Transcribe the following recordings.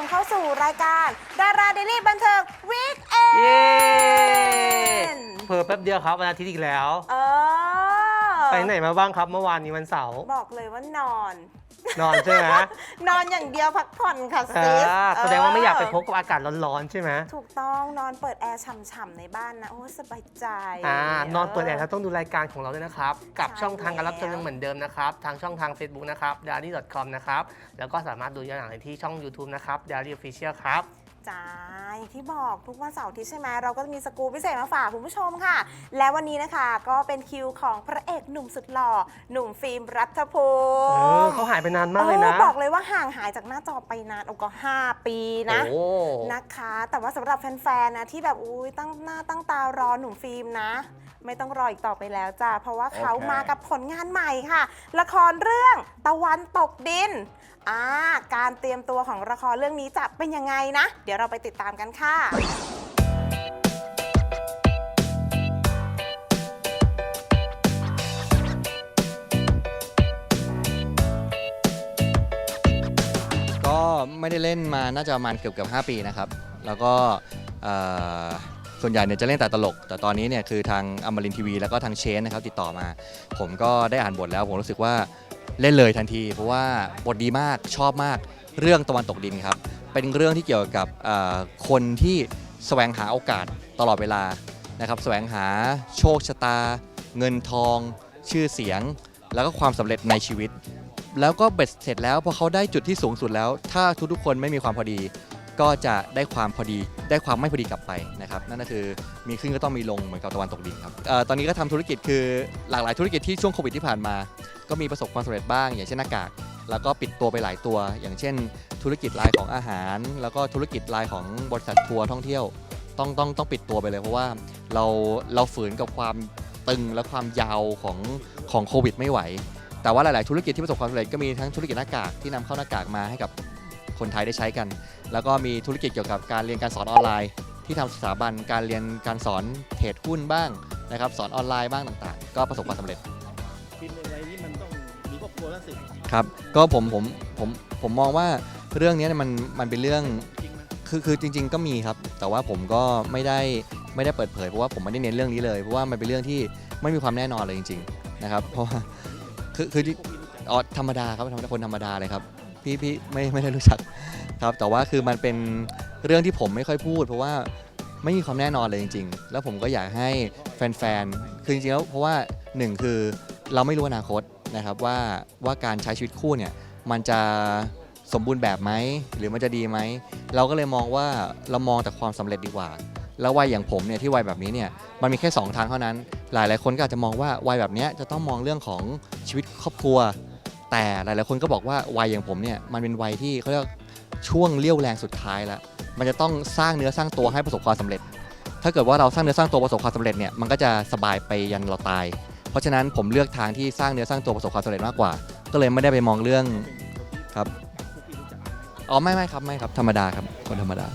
มเข้าสู่รายการ ดาราเดลี่บันเทิงวีคเอเย้นเพิ่แป๊บเดียวครับวันอาทิตย์อีกแล้ว เออ ไปไหนมาบ้างครับเมื่อวานนี้วันเสาร์บอกเลยว่านอน นอนใช่ไหมนอนอย่างเดียวพักผ่อนค่ะอ่ซิสาแสดงว่าไม่อยากไปพบกับอากาศร้อนๆใช่ไหมถูกต้องนอนเปิดแอร์ฉ่ำๆในบ้านนะ โอ้สบายใจอ่านอนเปิดแอร์แล้วต้องดูรายการของเราด้วยนะครับ กับใช่ช่องทางการรับชมแล้วยังเหมือนเดิมนะครับ ทางช่องทาง Facebook นะครับ d a i l y c o m นะครับ แล้วก็สามารถดูย้อนหลังได้ที่ช่อง YouTube นะครับ d a i l y Official ครับ จ้าอย่างที่บอกทุกวันเสาร์อาที่ใช่ไหมเราก็จะมีสกู๊ปพิเศษมาฝากคุณผู้ชมค่ะ และวันนี้นะคะก็เป็นคิวของพระเอกหนุ่มสุดหล่อหนุ่มฟิล์มรัฐภูเอมิอเขาหายไปนานมากเลยนะ ออบอกเลยว่าห่างหายจากหน้าจอไปนานโอ้ก็5ปีนะ โอ้ นะคะ แต่ว่าสำหรับแฟนๆ นะที่แบบอุ้ยตั้งหน้าตั้งตารอหนุ่มฟิล์มนะ ไม่ต้องรออีกต่อไปแล้วจ้าเพราะว่าเขาโอเค มากับผลงานใหม่ค่ะ ละครเรื่องตะวันตกดินอ่าการเตรียมตัวของละครเรื่องนี้จะเป็นยังไงนะ เดี๋ยวเราไปติดตามกันค่ะ ก็ไม่ได้เล่นมาน่าจะประมาณเกือบเกือบ5ปีนะครับ แล้วก็เอ่อ ส่วนใหญ่เนี่ยจะเล่นแต่ตลก แต่ตอนนี้เนี่ยคือทางอมรินทีวีแล้วก็ทางเชนนะครับติดต่อมา ผมก็ได้อ่านบทแล้ว ผมรู้สึกว่าเล่นเลยทันที เพราะว่าบทดีมากชอบมากเรื่องตะวันตกดินครับ เป็นเรื่องที่เกี่ยวกับเอ่อคนที่แสวงหาโอกาสตลอดเวลานะครับแสวงหาโชคชะตา เงินทอง ชื่อเสียง แล้วก็ความสำเร็จในชีวิต แล้วก็เบ็ดเสร็จแล้วพอเขาได้จุดที่สูงสุดแล้ว ถ้าทุกๆคนไม่มีความพอดี ก็จะได้ความพอดีได้ความไม่พอดีกลับไปนะครับนั่นก็คือมีขึ้นก็ต้องมีลงเหมือนกับตะวันตกดินครับเออตอนนี้ก็ทำธุรกิจคือหลากหลายธุรกิจที่ช่วงโควิดที่ผ่านมา ก็มีประสบความสำเร็จบ้าง อย่างเช่นหน้ากากแล้วก็ปิดตัวไปหลายตัว อย่างเช่น ธุรกิจรายของอาหาร แล้วก็ธุรกิจรายของบริษัททัวร์ท่องเที่ยวต้องต้องต้องปิดตัวไปเลยเพราะว่าเราเราฝืนกับความตึงและความยาวของของโควิดไม่ไหว แต่ว่าหลาย ๆ ธุรกิจที่ประสบความสำเร็จก็มีทั้งธุรกิจหน้ากากที่นำเข้าหน้ากากมาให้กับ คนไทยได้ใช้กัน แล้วก็มีธุรกิจเกี่ยวกับการเรียนการสอนออนไลน์ ที่ทำสถาบันการเรียนการสอนเทรดหุ้นบ้างนะครับสอนออนไลน์บ้างต่างๆ ก็ประสบความสำเร็จกินอะไรนี่มันต้องมีครอบครัวแล้วสิครับก็ผมผมผมผมมองว่าเรื่องนี้เนี่ยมันมันเป็นเรื่องคือคือจริง ๆ ก็มีครับ แต่ว่าผมก็ไม่ได้ไม่ได้เปิดเผยเพราะว่าผมไม่ได้เน้นเรื่องนี้เลย เพราะว่ามันเป็นเรื่องที่ไม่มีความแน่นอนเลยจริง ๆ นะครับ เพราะว่าคือคืออ๋อธรรมดาครับธรรมดาคนธรรมดาเลยครับ พี่พี่ไม่ไม่ได้รู้จักครับ แต่ว่าคือมันเป็นเรื่องที่ผมไม่ค่อยพูด เพราะว่าไม่มีความแน่นอนเลยจริง ๆ แล้วผมก็อยากให้แฟนๆ คือจริงๆแล้วเพราะว่าหนึ่งคือเราไม่รู้อนาคตนะครับว่าว่าการใช้ชีวิตคู่เนี่ยมันจะสมบูรณ์แบบไหมหรือมันจะดีไหม เราก็เลยมองว่าเรามองแต่ความสำเร็จดีกว่า แล้ววัยอย่างผมเนี่ยที่วัยแบบนี้เนี่ยมันมีแค่ 2 ทางเท่านั้น หลายหลายๆคนก็อาจจะมองว่าวัยแบบนี้จะต้องมองเรื่องของชีวิตครอบครัว แต่หลายๆคนก็บอกว่าวัยอย่างผมเนี่ยมันเป็นวัยที่เขาเรียกช่วงเลี้ยวแรงสุดท้ายแล้วมันจะต้องสร้างเนื้อสร้างตัวให้ประสบความสำเร็จ ถ้าเกิดว่าเราสร้างเนื้อสร้างตัวประสบความสำเร็จเนี่ยมันก็จะสบายไปยันเราตาย เพราะฉะนั้นผมเลือกทางที่สร้างเนื้อสร้างตัวประสบความสำเร็จมากกว่า ก็เลยไม่ได้ไปมองเรื่องครับอ๋อไม่ไม่ครับไม่ครับธรรมดาครับคนธรรมดา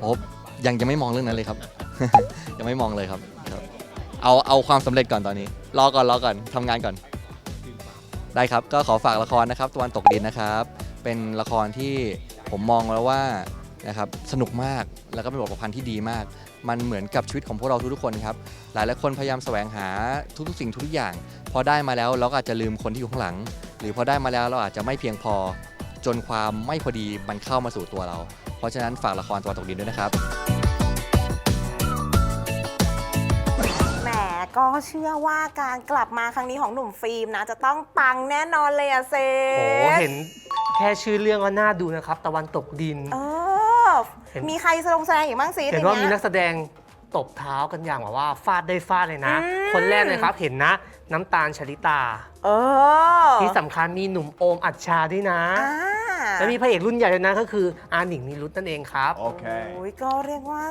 โอ้ยังยังไม่มองเรื่องนั้นเลยครับ ยังไม่มองเลยครับ เอาเอาความสำเร็จก่อนตอนนี้ รอก่อนรอก่อนทำงานก่อน ได้ครับก็ขอฝากละครนะครับตะวันตกดินนะครับ เป็นละครที่ผมมองแล้วว่านะครับสนุกมากแล้วก็เป็นบทประพันธ์ที่ดีมาก มันเหมือนกับชีวิตของพวกเราทุกๆคนครับหลายหลายคนพยายามแสวงหาทุกๆ สิ่งทุกๆอย่าง พอได้มาแล้วเราก็อาจจะลืมคนที่อยู่ข้างหลัง หรือพอได้มาแล้วเราอาจจะไม่เพียงพอ จนความไม่พอดีมันเข้ามาสู่ตัวเรา เพราะฉะนั้นฝากละครตะวันตกดินด้วยนะครับ ก็เชื่อว่าการกลับมาครั้งนี้ของหนุ่มฟิล์มนะ จะต้องปังแน่นอนเลยอะเซโอ้เห็นแค่ชื่อเรื่องก็น่าดูนะครับ ตะวันตกดิน เออ เห็น มีใครแสดงแสดงอีกบ้างซิเห็นว่ามีในักแสดงตบเท้ากันอย่างแบบว่าฟาดได้ฟาดเลยนะอืมคนแรกเลยครับเห็นนะ น้ำตาลชลิตา เออที่สำคัญมีหนุ่มโอมอัชชาด้วยนะ อ่า และมีพระเอกรุ่นใหญ่เลยนะก็คืออาหนิงนิรุตนั่นเองครับ โอ้ยก็เรียกว่า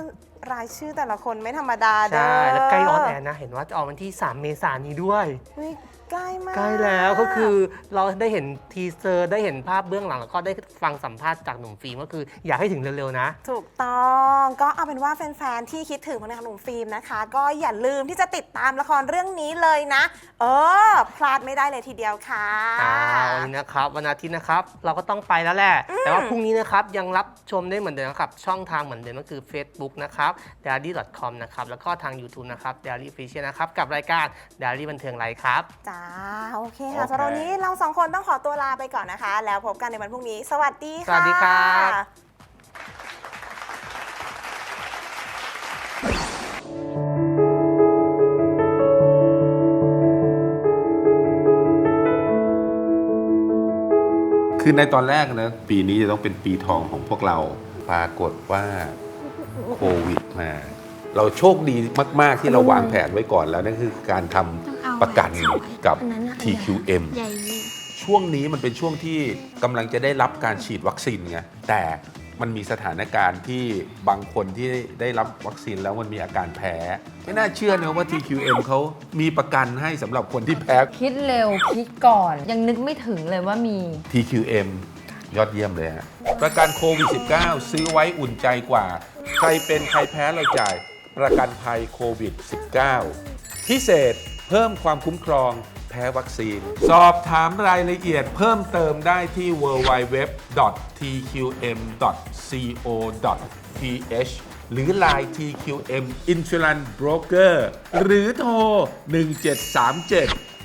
รายชื่อแต่ละคนไม่ธรรมดาเด้อใช่ แล้วใกล้ออนแอร์นะ เห็นว่าจะออกวันที่ 3 เมษายนนี้ด้วยเฮ้ยใกล้มากใกล้แล้วก็คือเราได้เห็นทีเซอร์ได้เห็นภาพเบื้องหลัง แล้วก็ได้ฟังสัมภาษณ์จากหนุ่มฟิล์มก็คืออยากให้ถึงเร็วๆนะ ถูกต้องก็เอาเป็นว่าแฟนๆที่คิดถึงผลงานของหนุ่มฟิล์มนะคะ ก็อย่าลืมที่จะติดตามละครเรื่องนี้เลยนะ เออ พลาดไม่ได้เลยทีเดียวค่ะอ่าวันนี้นะครับวันอาทิตย์นะครับเราก็ต้องไปแล้วแหละ แต่ว่าพรุ่งนี้นะครับยังรับชมได้เหมือนเดิมนะครับช่องทางเหมือนเดิมก็คือ Facebook นะครับ diary.com นะครับแล้วก็ทาง YouTube นะครับ diary official นะครับกับรายการ diary บันเทิงไลฟ์ครับ จ้า โอเคค่ะโอเค สำหรับวันนี้เราสองคนต้องขอตัวลาไปก่อนนะคะ แล้วพบกันในวันพรุ่งนี้ สวัสดีค่ะ สวัสดีครับคือในตอนแรกนะปีนี้จะต้องเป็นปีทองของพวกเรา ปรากฏว่า โควิดมา เราโชคดีมาก ๆ ที่เราวางแผนไว้ก่อนแล้ว นั่นคือการทำประกันกับอันนั้นน่ะ TQM ใหญ่ช่วงนี้มันเป็นช่วงที่กำลังจะได้รับการฉีดวัคซีนไงแต่มันมีสถานการณ์ที่บางคนที่ได้รับวัคซีนแล้วมันมีอาการแพ้ ไม่น่าเชื่อนะว่า TQM เขามีประกันให้สำหรับคนที่แพ้ คิดเร็วคิดก่อน ยังนึกไม่ถึงเลยว่ามี TQM ยอดเยี่ยมเลยฮะประกันโควิด -19 ซื้อไว้อุ่นใจกว่า ใครเป็นใครแพ้เราจ่ายประกันภัยโควิด -19 พิเศษเพิ่มความคุ้มครองแพ้วัคซีน สอบถามรายละเอียดเพิ่มเติมได้ที่ www.tqm.co.th หรือ Line TQM Insurance Broker หรือโทร 1737